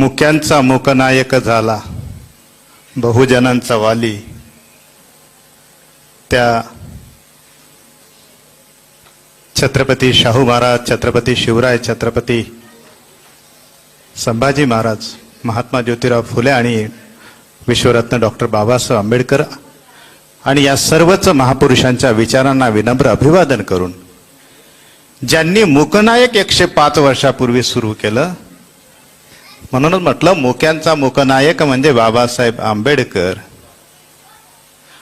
मुक्यांचा मुकनायक झाला. बहुजनांचा वाली. त्या छत्रपती शाहू महाराज छत्रपती शिवराय छत्रपती संभाजी महाराज महात्मा ज्योतिराव फुले आणि विश्वरत्न डॉक्टर बाबासाहेब आंबेडकर आणि या सर्वच महापुरुषांच्या विचारांना विनम्र अभिवादन करून ज्यांनी मुकनायक एकशे पाच वर्षापूर्वी सुरू केलं म्हणूनच म्हटलं मुक्यांचा मुकनायक म्हणजे बाबासाहेब आंबेडकर.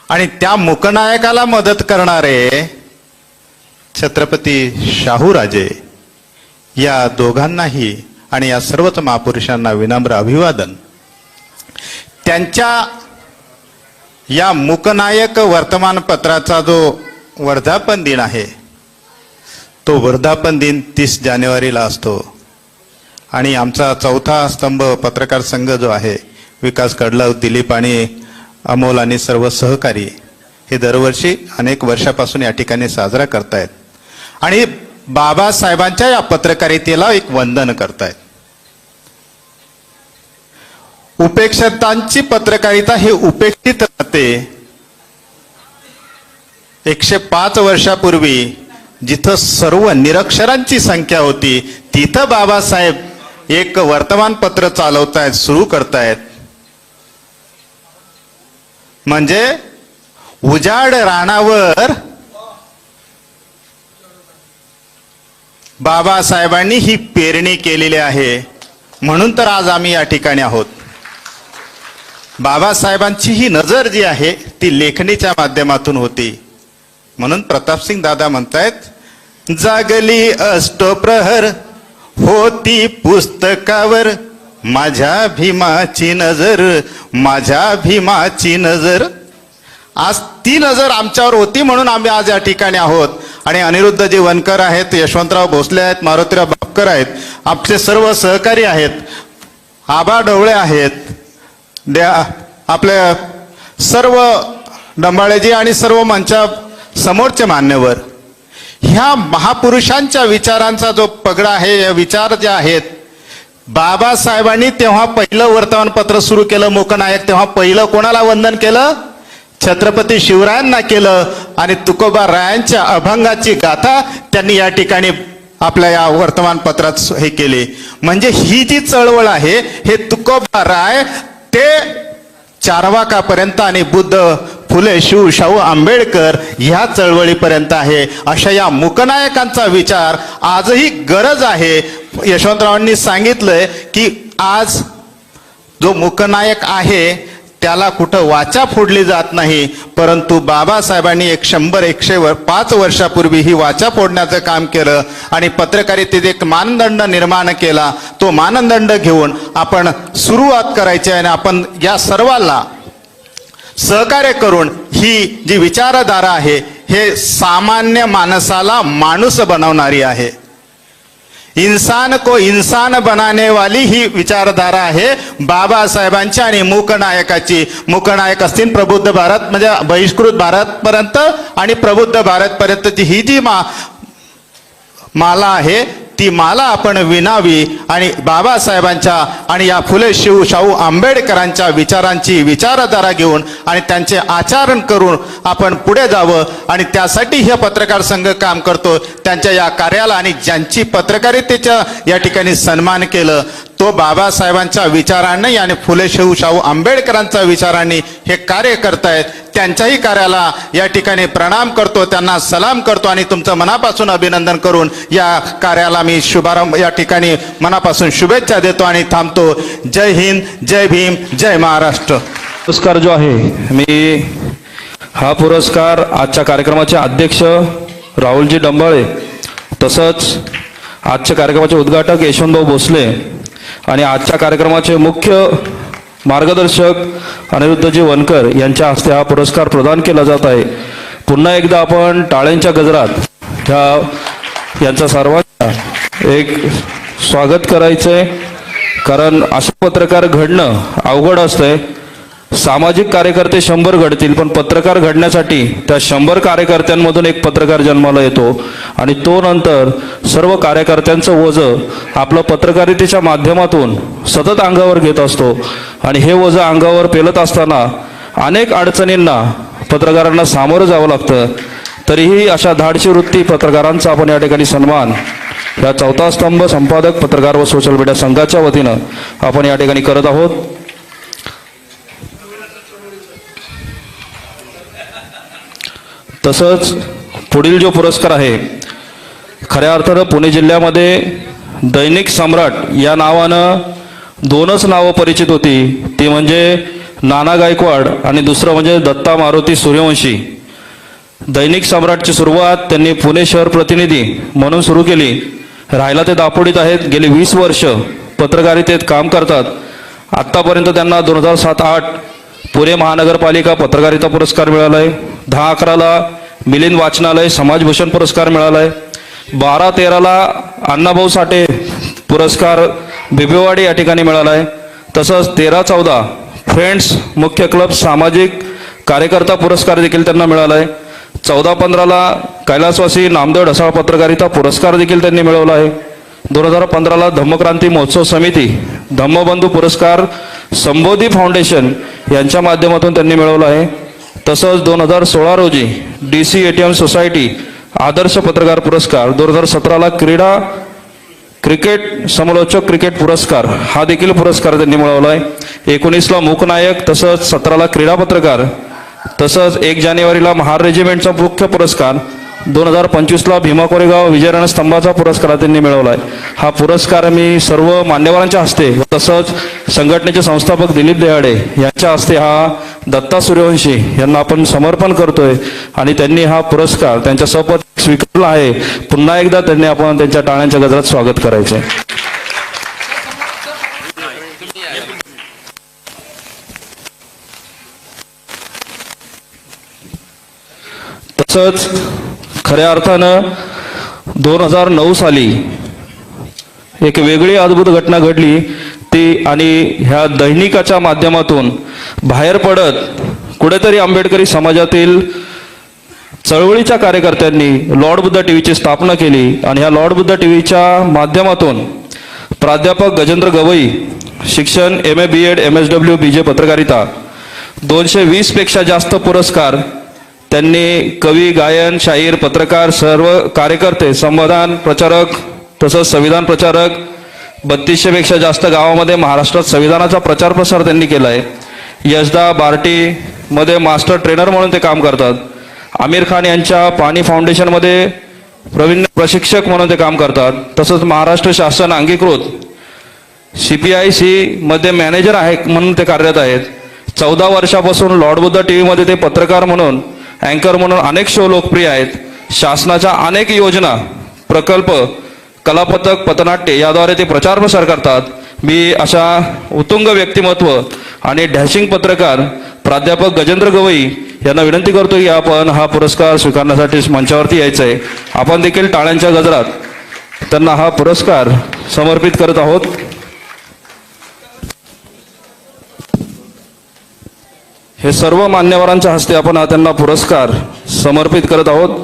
आणि त्या मुकनायकाला मदत करणारे छत्रपती शाहूराजे या दोघांनाही आणि या सर्वच महापुरुषांना विनम्र अभिवादन. त्यांच्या या मुकनायक वर्तमानपत्राचा जो वर्धापन दिन आहे तो वर्धापन दिन तीस जानेवारीला असतो. आणि आमचा चौथा स्तंभ पत्रकार संघ जो आहे विकास कडलव दिलीप आणि अमोल आणि सर्व सहकारी हे दरवर्षी अनेक वर्षापासून या ठिकाणी साजरा करतायत. आणि बाबासाहेबांच्या या पत्रकारितेला एक वंदन करतायत. उपेक्षितांची पत्रकारिता हे उपेक्षित राहते. एकशे पाच वर्षापूर्वी जिथं सर्व निरक्षरांची संख्या होती तिथं बाबासाहेब एक वर्तमानपत्र चालवतायत सुरू करतायत. म्हणजे उजाड रानावर बाबासाहेबांनी ही पेरणी केलेली आहे. म्हणून तर आज आम्ही या ठिकाणी आहोत. बाबासाहेबांची ही नजर जी आहे ती लेखणीच्या माध्यमातून होती. म्हणून प्रतापसिंग दादा म्हणतायत जागली अष्टप्रहर होती पुस्तकावर माझ्या भीमाची नजर माझ्या भीमाची नजर. आज ती नजर आमच्यावर होती म्हणून आम्ही आज या ठिकाणी आहोत. आणि अनिरुद्ध जे वनकर आहेत यशवंतराव भोसले आहेत मारुतीराव बापकर आहेत आपले सर्व सहकारी आहेत आबा ढवळे आहेत द्या आपल्या सर्व डंबाळेजी आणि सर्व मंचा समोरचे मान्यवर. ह्या महापुरुषांच्या विचारांचा जो पगडा आहे या विचार जे आहेत बाबासाहेबांनी तेव्हा पहिलं वर्तमानपत्र सुरू केलं मोकनायक तेव्हा पहिलं कोणाला वंदन केलं? छत्रपती शिवरायांना केलं. आणि तुकोबा रायांच्या अभंगाची गाथा त्यांनी या ठिकाणी आपल्या या वर्तमानपत्रात हे केले. म्हणजे ही जी चळवळ आहे हे तुकोबा राय ते चारवाकापर्यंत आणि बुद्ध फुले शिव शाहू आंबेडकर ह्या चळवळीपर्यंत आहे. अशा या मुकनायकांचा विचार आजही गरज आहे. यशवंतरावांनी सांगितलंय की आज जो मुकनायक आहे त्याला कुठं वाचा फोडली जात नाही परंतु बाबासाहेबांनी एक शंभर एकशे वर पाच वर्षापूर्वी ही वाचा फोडण्याचं काम केलं आणि पत्रकारितेत एक मानदंड निर्माण केला. तो मानदंड घेऊन आपण सुरुवात करायची आणि आपण या सर्वांना सहकार्य करून ही जी विचारधारा आहे हे सामान्य माणसाला माणूस बनवणारी आहे. इंसान को इंसान बनाने वाली ही विचारधारा आहे. बाबासाहेबांची आणि मूकनायकाची. मूकनायक असतील प्रबुद्ध भारत म्हणजे बहिष्कृत भारतपर्यंत आणि प्रबुद्ध भारतपर्यंतची ही जी मा माला आहे ती माला आपण विणावी आणि बाबासाहेबांच्या आणि या फुले शिव शाहू आंबेडकरांच्या विचारांची विचारधारा घेऊन आणि त्यांचे आचरण करून आपण पुढे जावं आणि त्यासाठी हे पत्रकार संघ काम करतो. त्यांच्या या कार्याला आणि ज्यांची पत्रकारितेच्या या ठिकाणी सन्मान केलं तो बाबासाहेबांच्या विचारांनी आणि फुले शेऊ शाहू आंबेडकरांच्या विचारांनी हे कार्य करतायत. त्यांच्याही कार्याला या ठिकाणी प्रणाम करतो त्यांना सलाम करतो आणि तुमचं मनापासून अभिनंदन करून या कार्याला मी शुभारंभ या ठिकाणी मनापासून शुभेच्छा देतो आणि थांबतो. जय हिंद जय भीम जय महाराष्ट्र. पुरस्कार जो आहे मी हा पुरस्कार आजच्या कार्यक्रमाचे अध्यक्ष राहुलजी डंबाळे तसंच आजच्या कार्यक्रमाचे उद्घाटक यशवंतभाऊ भोसले आणि आजच्या कार्यक्रमाचे मुख्य मार्गदर्शक अनिरुद्धजी वनकर यांच्या हस्ते हा पुरस्कार प्रदान केला जात आहे. पुन्हा एकदा आपण टाळ्यांच्या गजरात ह्या यांचा सर्वांचा एक स्वागत करायचंय. कारण असं पत्रकार घडणं अवघड असतंय. सामाजिक कार्यकर्ते शंभर घडतील पण पत्रकार घडण्यासाठी त्या शंभर कार्यकर्त्यांमधून एक पत्रकार जन्माला येतो. आणि तो नंतर सर्व कार्यकर्त्यांचं ओझं आपलं पत्रकारितेच्या माध्यमातून सतत अंगावर घेत असतो. आणि हे ओझं अंगावर पेलत असताना अनेक अडचणींना पत्रकारांना सामोरं जावं लागतं. तरीही अशा धाडशी वृत्ती पत्रकारांचा आपण या ठिकाणी सन्मान या चौथा स्तंभ संपादक पत्रकार व सोशल मीडिया संघाच्या वतीनं आपण या ठिकाणी करत आहोत. तसंच पुढील जो पुरस्कार आहे खऱ्या अर्थानं पुणे जिल्ह्यामध्ये दैनिक सम्राट या नावानं दोनच नावं परिचित होती. ती म्हणजे नाना गायकवाड आणि दुसरं म्हणजे दत्ता मारुती सूर्यवंशी. दैनिक सम्राटची सुरुवात त्यांनी पुणे शहर प्रतिनिधी म्हणून सुरू केली. राहायला ते दापोडीत आहेत. गेली वीस वर्ष पत्रकारितेत काम करतात. आत्तापर्यंत त्यांना दोन हजार सात आठ पुणे महानगरपालिका पत्रकारिता पुरस्कार मिळाला आहे दहा अकराला मिलिंद वाचनालय समाजभूषण पुरस्कार मिळाला आहे बारा तेराला अण्णाभाऊ साठे पुरस्कार बिबेवाडी या ठिकाणी मिळाला आहे तसंच तेरा चौदा फ्रेंड्स मुख्य क्लब सामाजिक कार्यकर्ता पुरस्कार देखील त्यांना मिळाला आहे चौदा पंधराला कैलासवासी नामदेव ढसाळ पत्रकारिता पुरस्कार देखील त्यांनी मिळवला आहे. दोन हजार पंधराला धम्मक्रांती महोत्सव समिती धम्मबंधू पुरस्कार संबोधी फाउंडेशन यांच्या माध्यमातून त्यांनी मिळवलं आहे. तसंच दोन हजार सोळा रोजी D C A T M society आदर्श पत्रकार पुरस्कार दोन हजार सतराला क्रीडा क्रिकेट समालोचक क्रिकेट पुरस्कार हा देखील पुरस्कार त्यांनी मिळवला आहे. एकोणीसला मूकनायक तसंच सतराला क्रीडा पत्रकार तसंच एक जानेवारीला महार रेजिमेंटचा मुख्य पुरस्कार दोन हजार पंचवीसला भीमा कोरेगाव विजयराण स्तंभाचा पुरस्कार त्यांनी मिळवला आहे हा पुरस्कार मी सर्व मान्यवरांच्या हस्ते तसंच संघटनेचे संस्थापक दिलीप देहाडे यांच्या हस्ते हा दत्ता सूर्यवंशी यांना आपण समर्पण करतोय आणि त्यांनी हा पुरस्कार त्यांच्या सपद स्वीकारला आहे. पुन्हा एकदा त्यांनी आपण त्यांच्या टाळ्यांच्या गजरात स्वागत करायचे तसंच खऱ्या अर्थानं दोन हजार नऊ साली एक वेगळी अद्भुत घटना घडली. ती आणि ह्या दैनिकाच्या माध्यमातून बाहेर पडत कुठेतरी आंबेडकरी समाजातील चळवळीच्या कार्यकर्त्यांनी लॉर्ड बुद्धा टीव्हीची स्थापना केली आणि ह्या लॉर्ड बुद्धा टीव्हीच्या माध्यमातून प्राध्यापक गजेंद्र गवई शिक्षण M A B Ed M S W B J पत्रकारिता दोनशे वीसपेक्षा जास्त पुरस्कार त्यांनी कवी गायन शाहीर पत्रकार सर्व कार्यकर्ते संविधान प्रचारक तसंच संविधान प्रचारक बत्तीसशेपेक्षा जास्त गावामध्ये महाराष्ट्रात संविधानाचा प्रचार प्रसार त्यांनी केला आहे यशदा बार्टीमध्ये मास्टर ट्रेनर म्हणून ते काम करतात. आमिर खान यांच्या पाणी फाउंडेशनमध्ये प्रवीण प्रशिक्षक म्हणून ते काम करतात. तसंच महाराष्ट्र शासन अंगीकृत सी पी आय सीमध्ये मॅनेजर आहे म्हणून ते कार्यरत आहेत. चौदा वर्षापासून लॉर्ड बुद्ध टी व्हीमध्ये ते पत्रकार म्हणून अँकर म्हणून अनेक शो लोकप्रिय आहेत. शासनाच्या अनेक योजना प्रकल्प कलापथक पथनाट्य याद्वारे ते प्रचार प्रसार करतात. मी अशा उत्तुंग व्यक्तिमत्व आणि डॅशिंग पत्रकार प्राध्यापक गजेंद्र गवई यांना विनंती करतो की आपण हा पुरस्कार स्वीकारण्यासाठी मंचावरती यायचं आहे आपण देखील टाळ्यांच्या गजरात त्यांना हा पुरस्कार समर्पित करत आहोत. हे सर्व मान्यवरांच्या हस्ते आपण हा त्यांना पुरस्कार समर्पित करत आहोत.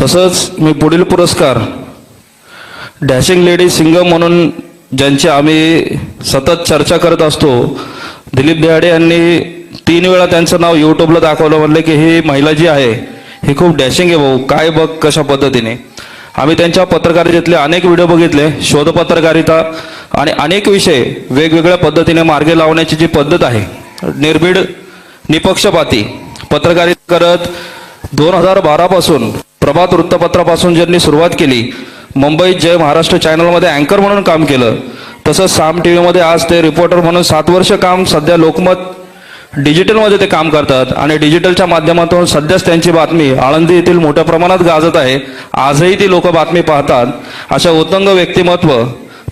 तसंच मी पुढील पुरस्कार डॅशिंग लेडी सिंगम म्हणून ज्यांची आम्ही सतत चर्चा करत असतो दिलीप देहाडे यांनी तीन वेळा त्यांचं नाव यूट्यूबला दाखवलं म्हणलं की ही महिला जी आहे ही खूप डॅशिंग आहे भाऊ काय बघ कशा पद्धतीने. आम्ही त्यांच्या पत्रकारितेतले अनेक व्हिडिओ बघितले शोध पत्रकारिता आणि अनेक विषय वेगवेगळ्या पद्धतीने मार्गे लावण्याची जी पद्धत आहे निर्भीड निपक्षपाती पत्रकारिता करत दोन हजार बारापासून प्रभात वृत्तपत्रापासून ज्यांनी सुरुवात केली मुंबईत जय महाराष्ट्र चॅनलमध्ये अँकर म्हणून काम केलं तसंच साम टी व्हीमध्ये आज ते रिपोर्टर म्हणून सात वर्ष काम सध्या लोकमत डिजिटलमध्ये ते काम करतात आणि डिजिटलच्या माध्यमातून सध्याच त्यांची बातमी आळंदी येथील मोठ्या प्रमाणात गाजत आहे. आजही ती लोक बातमी पाहतात. अशा उत्तंग व्यक्तिमत्व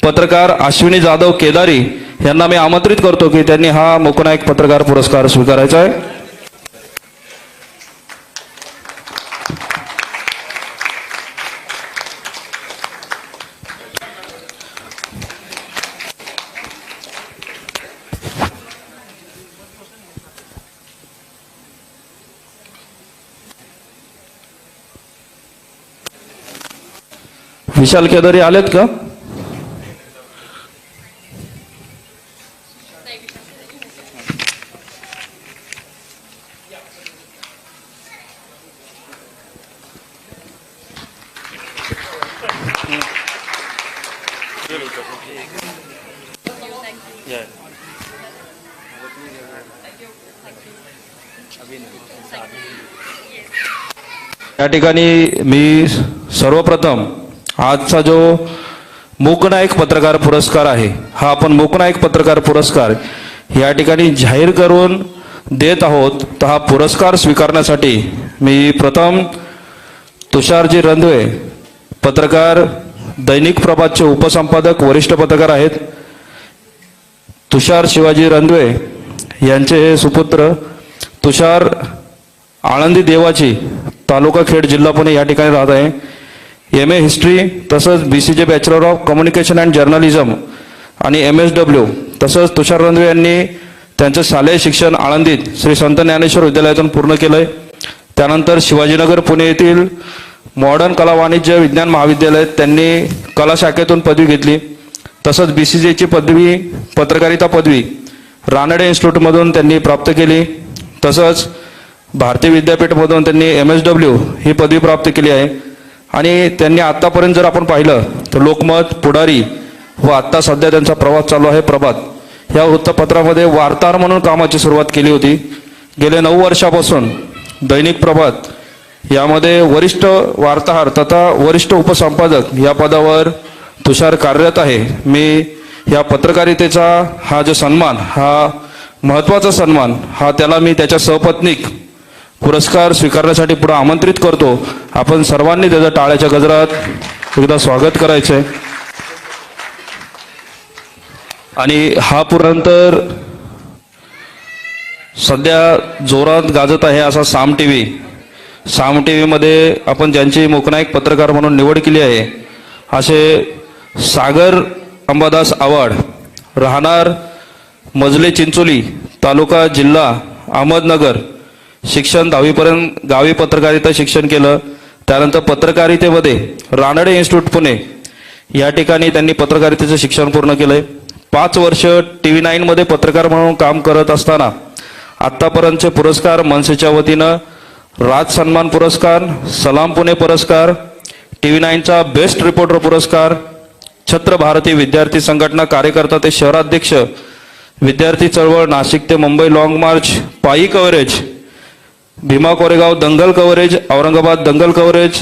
पत्रकार अश्विनी जाधव केदारी यांना मी आमंत्रित करतो की त्यांनी हा मोकनायक पत्रकार पुरस्कार स्वीकारायचा आहे. विशाल केदारी आलेत का? या ठिकाणी मी सर्वप्रथम आजचा जो मूकनायक पत्रकार पुरस्कार आहे हा आपण मूकनायक पत्रकार पुरस्कार या ठिकाणी जाहीर करून देत आहोत. तर हा पुरस्कार स्वीकारण्यासाठी मी प्रथम तुषारजी रंधवे पत्रकार दैनिक प्रभातचे उपसंपादक वरिष्ठ पत्रकार आहेत. तुषार शिवाजी रंधवे यांचे हे सुपुत्र तुषार आळंदी देवाची तालुका खेड जिल्हा पुणे या ठिकाणी राहत आहे. एम ए हिस्ट्री तसंच B C J bachelor of communication and journalism आणि एम एस डब्ल्यू तसंच तुषार रंधवे यांनी त्यांचं शालेय शिक्षण आळंदीत श्री संत ज्ञानेश्वर विद्यालयातून पूर्ण केलं आहे त्यानंतर शिवाजीनगर पुणे येथील मॉडर्न कला वाणिज्य विज्ञान महाविद्यालयात त्यांनी कला शाखेतून पदवी घेतली. तसंच बी सी जेची पदवी पत्रकारिता पदवी रानडे इन्स्टिट्यूटमधून त्यांनी प्राप्त केली. तसंच भारतीय विद्यापीठमधून त्यांनी एम एस डब्ल्यू ही पदवी प्राप्त केली आहे. आणि त्यांनी आत्तापर्यंत जर आपण पाहिलं तर लोकमत पुढारी व आत्ता सध्या त्यांचा प्रवास चालू आहे प्रभात. या वृत्तपत्रामध्ये वार्ताहर म्हणून कामाची सुरुवात केली होती. गेले नऊ वर्षापासून दैनिक प्रभात यामध्ये वरिष्ठ वार्ताहर तथा वरिष्ठ उपसंपादक या पदावर तुषार कार्यरत आहे. मी या पत्रकारितेचा हा जो सन्मान हा महत्त्वाचा सन्मान हा त्याला मी त्याच्या सहपत्नीक पुरस्कार स्वीकारण्यासाठी पुढे आमंत्रित करतो. आपण सर्वांनी त्याचं टाळ्याच्या गजरात. एकदा स्वागत करायचंय. आणि हा पुरंतर सध्या जोरात गाजत आहे असा Saam T V. Saam T व्हीमध्ये आपण ज्यांची मोकनायक पत्रकार म्हणून निवड केली आहे असे सागर अंबादास आव्हाड राहणार मजले चिंचोली तालुका जिल्हा अहमदनगर शिक्षण दहावीपर्यंत गावी पत्रकारिता शिक्षण केलं. त्यानंतर पत्रकारितेमध्ये रानडे इन्स्टिट्यूट पुणे या ठिकाणी त्यांनी पत्रकारितेचं शिक्षण पूर्ण केलंय. पाच वर्ष टी व्ही नाईनमध्ये पत्रकार म्हणून काम करत असताना आत्तापर्यंतचे पुरस्कार मनसेच्या वतीनं राज सन्मान पुरस्कार सलाम पुणे पुरस्कार टी व्ही नाईनचा बेस्ट रिपोर्टर पुरस्कार छत्र भारती विद्यार्थी संघटना कार्यकर्ता ते शहराध्यक्ष विद्यार्थी चळवळ नाशिक ते मुंबई लाँग मार्च पायी कव्हरेज भीमा कोरेगाव दंगल कव्हरेज औरंगाबाद दंगल coverage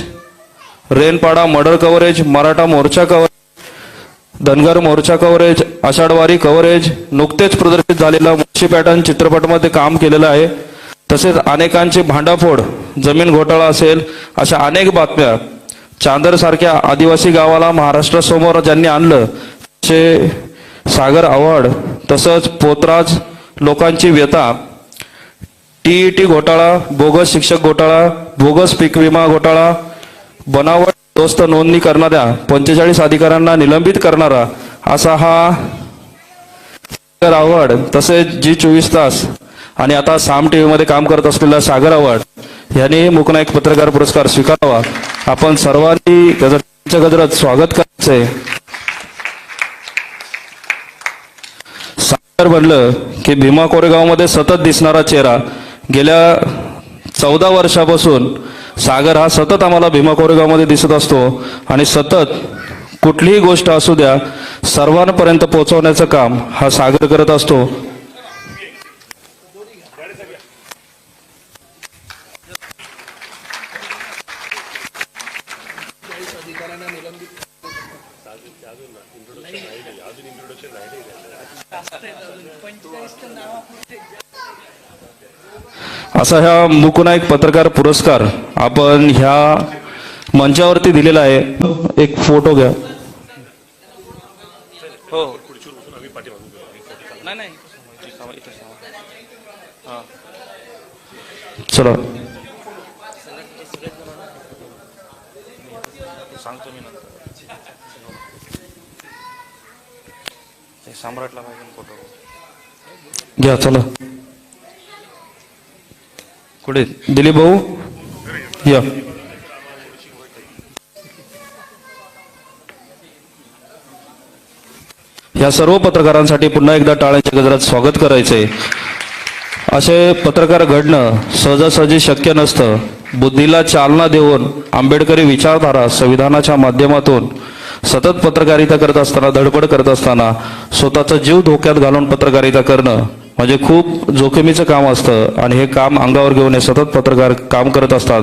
Rainpada murder coverage Maratha Morcha coverage Dhangar मोर्चा कव्हरेज आषाढवारी कव्हरेज नुकतेच प्रदर्शित झालेला मुशी पॅटर्न चित्रपटामध्ये काम केलेलं आहे. तसेच अनेकांची भांडाफोड जमीन घोटाळा असेल अशा अनेक बातम्या चांदर सारख्या आदिवासी गावाला महाराष्ट्रासमोर ज्यांनी आणलं ते सागर आव्हाड तसंच पोतराज लोकांची व्यथा टीईटी घोटाळा बोगस शिक्षक घोटाळा बोगस पीक विमा घोटाळा बनावट दोस्त नोंदणी करणाऱ्या पंचेचाळीस अधिकाऱ्यांना निलंबित करणारा असा हा सागर आव्हाड तसेच जी चोवीस तास आणि आता साम टीव्ही मध्ये काम करत असलेला सागर आव्हाड यांनी मुकनायक पत्रकार पुरस्कार स्वीकारावा. आपण सर्वांनी गजराच्या गजरात स्वागत करायचंय. सागर म्हणलं की भीमा कोरेगावमध्ये सतत दिसणारा चेहरा गेल्या चौदा वर्षापासून सागर हा सतत आम्हाला भीमा कोरेगावमध्ये दिसत असतो. आणि सतत कुठलीही गोष्ट असू द्या सर्वांपर्यंत पोहोचवण्याचं काम हा सागर करत असतो. असा ह्या मुकुनायक पत्रकार पुरस्कार आपण ह्या मंचावरती दिलेला आहे. एक फोटो घ्या. हो. नाही नाही. चला. सांगतो मी नंतर. सम्राटला पाहिजे फोटो. घ्या चला. पुढे. दिलीप भाऊ? या. या सर्व पत्रकारांसाठी पुन्हा एकदा टाळ्यांच्या गजरात स्वागत करायचंय असे पत्रकार घडणं सहजासहजी शक्य नसतं. बुद्धीला चालना देऊन आंबेडकरी विचारधारा संविधानाच्या माध्यमातून सतत पत्रकारिता करत असताना धडपड करत असताना स्वतःचा जीव धोक्यात घालून पत्रकारिता करणं म्हणजे खूप जोखमीचं काम असतं आणि हे काम अंगावर घेऊन हे सतत पत्रकार काम करत असतात.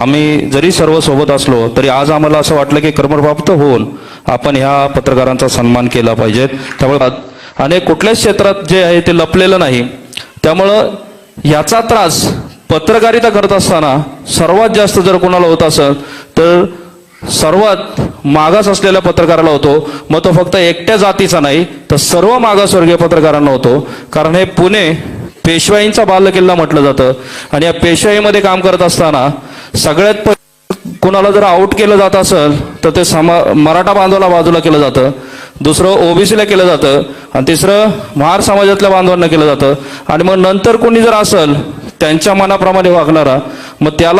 आम्ही जरी सर्व सोबत असलो तरी आज आम्हाला असं वाटलं की कर्मप्राप्त होऊन आपण ह्या पत्रकारांचा सन्मान केला पाहिजे. त्यामुळे अनेक कुठल्याच क्षेत्रात जे आहे ते लपलेलं नाही. त्यामुळं याचा त्रास पत्रकारिता करत असताना सर्वात जास्त जर कोणाला होत असेल तर सर्वात मागास असलेल्या पत्रकाराला होतो. मग तो फक्त एकट्या जातीचा नाही तर सर्व मागासवर्गीय पत्रकारांना होतो. कारण हे पुणे पेशवाईंचा बालकिल्ला म्हटलं जातं. आणि या पेशवाईमध्ये काम करत असताना सगळ्यात कुणाला जर आउट केलं जात असेल तर ते समा मराठा बांधवाला बाजूला केलं जातं. दुसरं ओबीसीला केलं जातं. आणि तिसरं महार समाजातल्या बांधवांना केलं जातं. आणि मग नंतर कोणी जर असेल त्यांच्या मनाप्रमाणे वागणारा मग त्याला